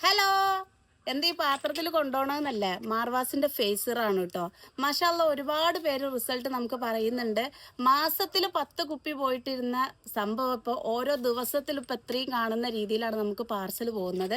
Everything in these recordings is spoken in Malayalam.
ഹലോ എന്ത് ഈ പാത്രത്തിൽ കൊണ്ടുപോകണമെന്നല്ല മാർവാസിന്റെ ഫേസറാണ് കേട്ടോ മഷാല്ല ഒരുപാട് പേര് റിസൾട്ട് നമുക്ക് പറയുന്നുണ്ട്. മാസത്തിൽ പത്ത് കുപ്പി പോയിട്ടിരുന്ന സംഭവം ഇപ്പോൾ ഓരോ ദിവസത്തിൽ ഇപ്പം ഇത്രയും കാണുന്ന രീതിയിലാണ് നമുക്ക് പാർസൽ പോകുന്നത്.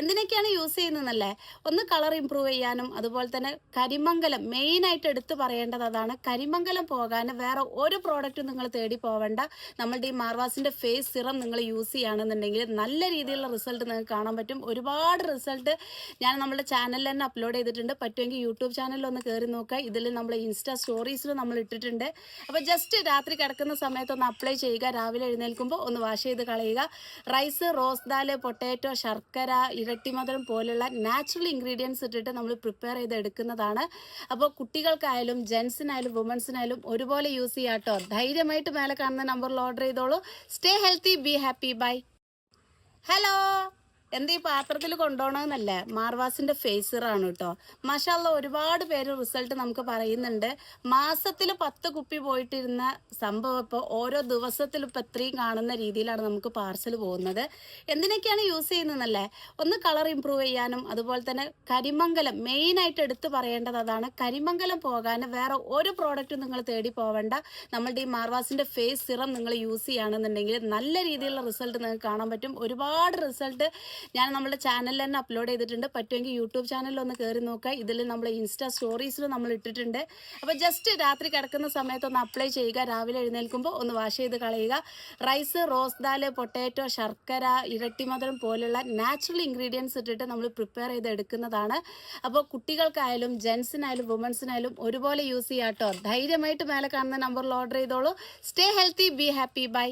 എന്തിനൊക്കെയാണ് യൂസ് ചെയ്യുന്നതെന്നല്ലേ? ഒന്ന് കളർ ഇമ്പ്രൂവ് ചെയ്യാനും അതുപോലെ തന്നെ കരിമംഗലം മെയിനായിട്ട് എടുത്തു പറയേണ്ടത് അതാണ്. കരിമംഗലം പോകാൻ വേറെ ഒരു പ്രോഡക്റ്റും നിങ്ങൾ തേടി പോവേണ്ട. നമ്മളുടെ ഈ മാർവാസിന്റെ ഫേസ് സിറം നിങ്ങൾ യൂസ് ചെയ്യുകയാണെന്നുണ്ടെങ്കിൽ നല്ല രീതിയിലുള്ള റിസൾട്ട് നിങ്ങൾക്ക് കാണാൻ പറ്റും. ഒരുപാട് റിസൾട്ട് ഞാൻ നമ്മുടെ ചാനലിൽ തന്നെ അപ്ലോഡ് ചെയ്തിട്ടുണ്ട്. പറ്റുമെങ്കിൽ യൂട്യൂബ് ചാനലിൽ ഒന്ന് കയറി നോക്കുക. ഇതിൽ നമ്മൾ ഇൻസ്റ്റാ സ്റ്റോറീസിൽ നമ്മൾ ഇട്ടിട്ടുണ്ട്. അപ്പോൾ ജസ്റ്റ് രാത്രി കിടക്കുന്ന സമയത്ത് ഒന്ന് അപ്ലൈ ചെയ്യുക. രാവിലെ എഴുന്നേൽക്കുമ്പോൾ ഒന്ന് വാഷ് ചെയ്ത് കളയുക. റൈസ് റോസ് ദാൽ പൊട്ടാറ്റോ ശർക്കര ഇരട്ടിമധുരം പോലുള്ള നാച്ചുറൽ ഇൻഗ്രീഡിയൻസ് ഇട്ടിട്ട് നമ്മൾ പ്രിപ്പയർ ചെയ്ത് എടുക്കുന്നതാണ്. അപ്പോൾ കുട്ടികൾക്കായാലും ജെൻസിനായാലും വുമൻസിനായാലും ഒരുപോലെ യൂസ് ചെയ്യാം കേട്ടോ ധൈര്യമായിട്ട് മേലെ കാണുന്ന നമ്പറിൽ ഓർഡർ ചെയ്തോളൂ. Stay healthy be happy bye hello എന്ത് ഈ പാത്രത്തിൽ കൊണ്ടുപോകണമെന്നല്ല മാർവാസിന്റെ ഫേസറാണ് കേട്ടോ മഷാല്ല ഒരുപാട് പേര് റിസൾട്ട് നമുക്ക് പറയുന്നുണ്ട്. മാസത്തിൽ പത്ത് കുപ്പി പോയിട്ടിരുന്ന സംഭവം ഇപ്പോൾ ഓരോ ദിവസത്തിലും ഇപ്പം ഇത്രയും കാണുന്ന രീതിയിലാണ് നമുക്ക് പാർസൽ പോകുന്നത്. എന്തിനൊക്കെയാണ് യൂസ് ചെയ്യുന്നതെന്നല്ലേ ഒന്ന് കളർ ഇമ്പ്രൂവ് ചെയ്യാനും അതുപോലെ തന്നെ കരിമംഗലം മെയിൻ ആയിട്ട് എടുത്തു പറയേണ്ടത് അതാണ് കരിമംഗലം പോകാൻ വേറെ ഒരു പ്രോഡക്റ്റും നിങ്ങൾ തേടി പോവേണ്ട. നമ്മളുടെ ഈ മാർവാസിന്റെ ഫേസ് സിറം നിങ്ങൾ യൂസ് ചെയ്യുകയാണെന്നുണ്ടെങ്കിൽ നല്ല രീതിയിലുള്ള റിസൾട്ട് നിങ്ങൾക്ക് കാണാൻ പറ്റും. ഒരുപാട് റിസൾട്ട് ഞാൻ നമ്മുടെ ചാനലിൽ തന്നെ അപ്ലോഡ് ചെയ്തിട്ടുണ്ട്. പറ്റുമെങ്കിൽ യൂട്യൂബ് ചാനലിൽ ഒന്ന് കയറി നോക്കുക ഇതിൽ നമ്മൾ ഇൻസ്റ്റാ സ്റ്റോറീസിൽ നമ്മൾ ഇട്ടിട്ടുണ്ട്. അപ്പോൾ ജസ്റ്റ് രാത്രി കിടക്കുന്ന സമയത്ത് ഒന്ന് അപ്ലൈ ചെയ്യുക. രാവിലെ എഴുന്നേൽക്കുമ്പോൾ ഒന്ന് വാഷ് ചെയ്ത് കളയുക. റൈസ് റോസ് ദാൽ പൊട്ടാറ്റോ ശർക്കര ഇരട്ടിമധുരം പോലുള്ള നാച്ചുറൽ ഇൻഗ്രീഡിയൻസ് ഇട്ടിട്ട് നമ്മൾ പ്രിപ്പയർ ചെയ്ത് എടുക്കുന്നതാണ്. അപ്പോൾ കുട്ടികൾക്കായാലും ജെൻസിനായാലും വുമൻസിനായാലും ഒരുപോലെ യൂസ് ചെയ്യാം കേട്ടോ ധൈര്യമായിട്ട് മേലെ കാണുന്ന നമ്പറിൽ ഓർഡർ ചെയ്തോളൂ. Stay healthy be happy bye